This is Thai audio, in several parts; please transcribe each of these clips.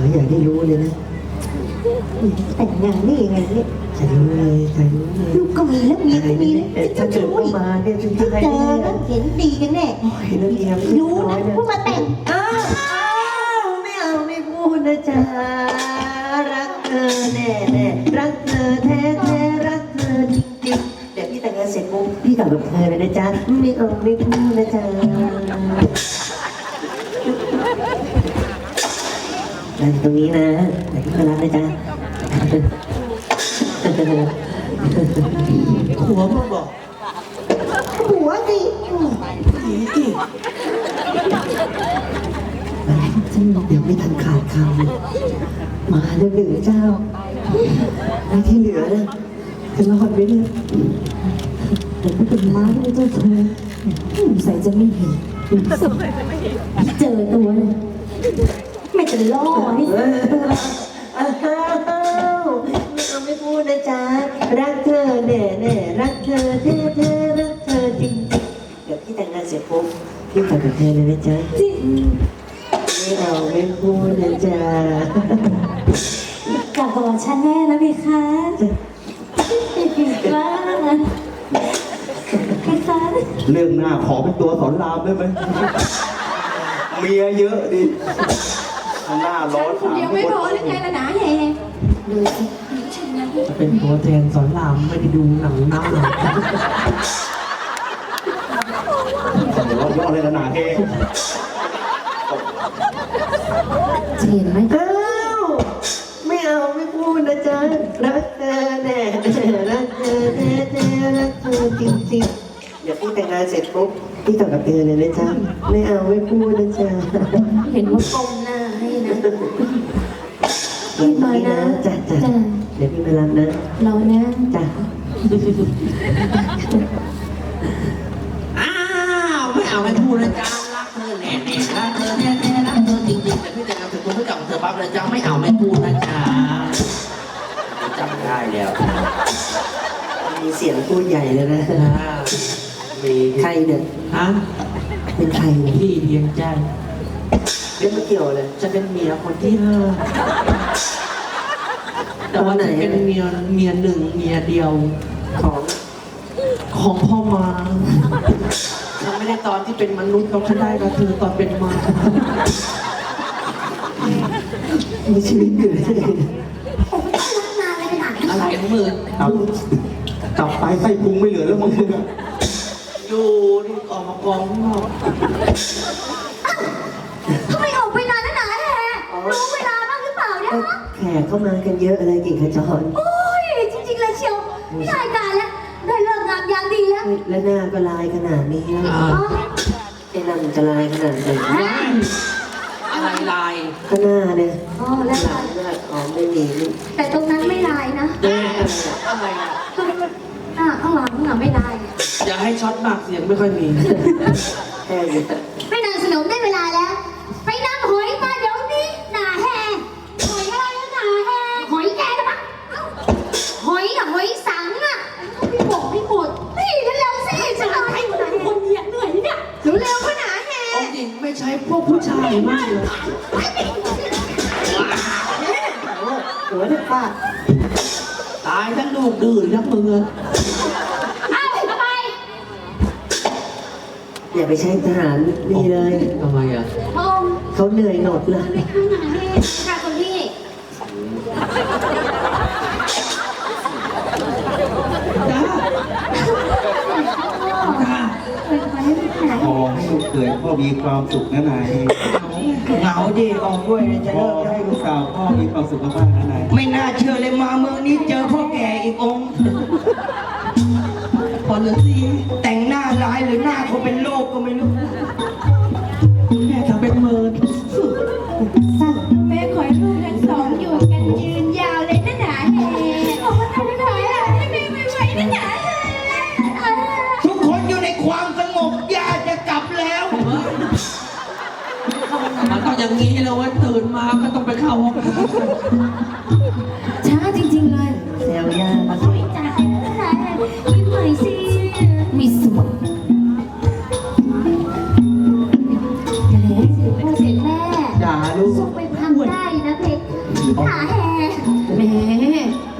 ออย่าได้รู้เลยนะแต่งงานได้ยังไงเนี่ยจะรู้เลยจะรู้เลยลูกก็มีแล้วเมียก็มีแล้วแต่ถ้าเกิดว่ามาเนี่ยฉันจะให้เจเนี่อยก็เห็นดีกันแน่โอ้ยแล้วเมียไม่รู้น้อนะยเนี่ย ว่ามาแต่งอ้าวอ้าวไม่เอาไม่พูดนะจ๊ะรักเธอแน่แน่รักเธอแท้แท้รักเธอจริงจริงเดี๋ยวพี่แต่งงานเสร็จปุ๊บพี่กลับกับเธอเลยนะจ๊ะไม่เอาไม่พูดนะจ๊ะ นั่งตรงนี้นะเดี๋ยวพี่มารับนะจ๊ะหัวมึงบอกหัวสิผีอีกเดี๋ยวไม่ทันขาดคำมาแล้วหนึ่งเจ้าแล้วที่เหลือนะจะรอดไหมเนี่ยแต่ก็เป็นม้าที่เจ้าชายใส่จะไม่เห็นเจอตัวเลย ไม่จะล่อนี่เอออ้าวไม่เอาไม่พูดนะจ๊ะ รักเธอแน่แน่รักเธอแท้แท้รักเธอจริงจริงเดี๋ยวพี่แต่งงานเสร็จปุ๊บพี่กลับกับเธอเลยนะจ๊ะจริงไม่เอาไม่พูดนะจ๊ะกลับกับฉันแน่นะพี่คะว้าพี่คะเรื่องหน้าขอเป็นตัวสอนรามได้ไหมเมียเยอะดิ หน้าร้อนคนเดียวไม่พอหรือไงล่ะหนาแห่ดูสิเป็นตัวแทนสอนรามไม่ได้ดูหนังน้ำหนังเดี๋ยวเราย่อเลยนะหนาเฮจะเห็นไหมอ้าวไม่เอาไม่พูดนะจ๊ะรักเธอแน่แน่รักเธอแท้แท้รักเธอจริงจริงเดี๋ยวพี่แต่งงานเสร็จปุ๊บพี่กลับกับเธอเลยนะจ๊ะไม่เอาไม่พูดนะจ๊ะเห็นว่าก้ม พี่มานะจ้ะจ้ะจ้ะเดี๋ยวพี่มารับนะเรานะจ้ะอ้าวไม่เอาไม่พูดนะจ๊ะรักเธอแน่แน่รักเธอแน่แน่รักเธอจริงๆแต่พี่แต่งงานเสร็จตัวพี่กลับกับเธอปั๊บเลยจ๊ะไม่เอาไม่พูดนะจ๊ะจำได้แล้วมีเสียงพูดใหญ่เลยนะอ่ามีใครเนี่ยฮะเป็นใครเนี่ยพี่เพียงใจ เรื่องไม่เกี่ยวเลยจะเป็นเมียคนที่ห้าแต่ว่าจะเป็นเมียเมียหนึ่งเมียเดียวของของพ่อมาฉันไม่ได้ตอนที่เป็นมนุษย์เราฉันได้กับเธอตอนเป็นมามีชีวิตอยู่ได้ไงอะไรของมึงเอากลับไปไส้พุงไม่เหลือแล้วมึงมึงอะอยู่นี่ออกมากองข้างนอก ทำไมออกไปนานแล้วหนาแห่รู้เวลาบ้างหรือเปล่าเนี่ยก็ฮะแขกเข้ามากันเยอะเลยกิ่งขจรโอ้ยจริงๆเลยเชียวไม่ได้การแล้วได้เลิกงามยามดีแล้วและหน้าก็ลายขนาดนี้แล้วอ่าอ๋อไอ้นั่นจะลายขนาดไหนอะไรลายก็หน้าเนี่ยอ๋อแล้วหลังหน้าอ๋อไม่มีนี่แต่ตรงนั้นไม่ลายนะเอ๊ะอะไรอะอ่าข้างหลังอะไม่ลายอย่าให้ช็อตมากเสียงไม่ค่อยมีแค่ ใช่พวกผู้ชายมากเลยหัวเนี่ยป้าตายทั้งลูกดื้อทั้งมือเอาไปทำไมอย่าไปใช้ทหารนี่เลยทำไมอะพงเขาเหนื่อยหนดเลยไม่ข้างหนาแห่ค่ะคนพี่ จ้า เป็นคนที่ไม่หนา ขอให้ลูกเขยพ่อมีความสุขนะนายเหงาดิออกด้วยเลยจะขอเลิกได้ให้ลูกสาวพ่อมีความสุขมากๆนะนาย ไม่น่าเชื่อเลยมาเมืองนี้เจอพ่อ มาก็ต้องไปเข้าห้องน้ช้าจริงๆเลยแซวยากโอ้ยจ้าหนาแห่ยิ้มหน่อยสิมีสวดทะเลพ่อเสร็จแม่อย่าลูกทรงไปทำได้นะเพชรหาแฮแหม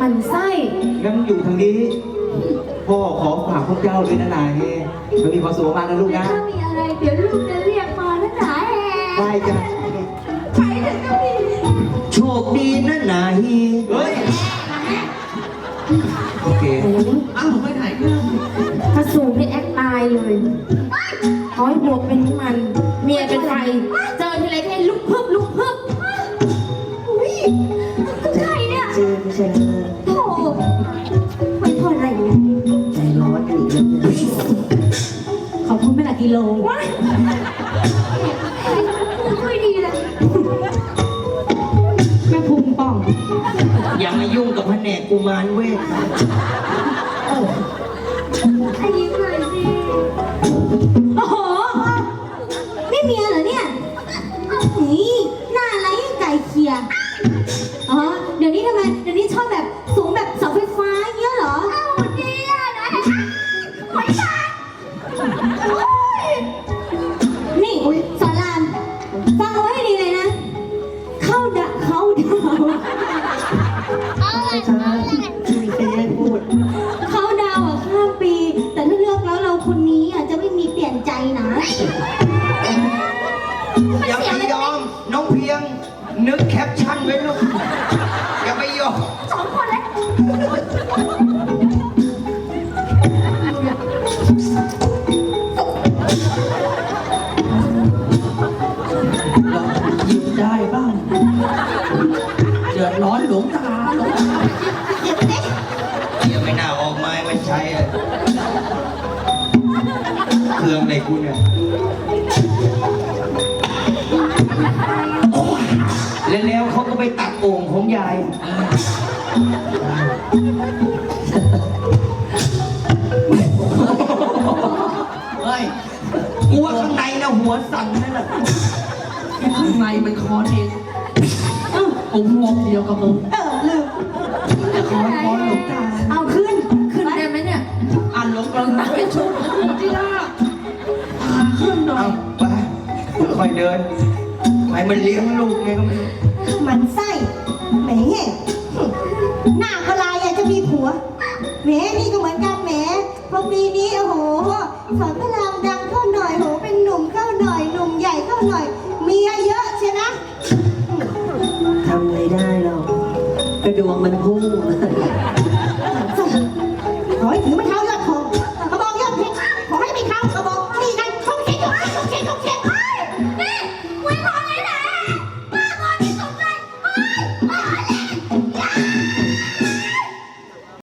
มันไส้งั้นอยู่ทางนี้ พ่อขอฝากพวกเจ้าด้วยนะนายมันมีความสุขมากนะลูกนะถ้ามีอะไรเดี๋ยวลูกจะเรียกมานะหาแฮได้จ้ะ ดีนะนายเฮ้ยโอเคโอ้ยอ้าวไปไหนเนี่ยถ้าสูงนี่แอคตายเลยร้อยบวกเป็นน้ำมัน เมียเป็นไฟเจอทีไรแค่ลุกพึบลุกพึบอุ้ยใครเนี่ยชื่อไม่ใช่เลยโถ่ไม่ทนอะไรเนี่ยใจร้อนกันอีกแล้วเนี่ยขอบคุณแม่ละกิโล กับแผนกกุมารเวทนะไอ้ยิ้มหน่อยสิ ช้ กูเนี่ยโอ้ยแล้วๆเขาก็ไปตักโอ่งของยาย เฮ้ยกูว่าข้างในนะหัวสั่นนั่นแหละข้างในมันคอนเองผมงงเดียวกับมึง ค่อยๆเดินให้มันเลี้ยงลูกไงก็ไม่รู้มันไส้แหมหน้าก็ลายอยากจะมีผัวแหมนี่ก็เหมือนกันแหมพอปีนี้โอ้โหสอนพระรามดังเข้าหน่อยโหเป็นหนุ่มเข้าหน่อยหนุ่มใหญ่เข้าหน่อยเมียเยอะใช่นะทำอะไรได้หรอกกระดวงมันพุ่ง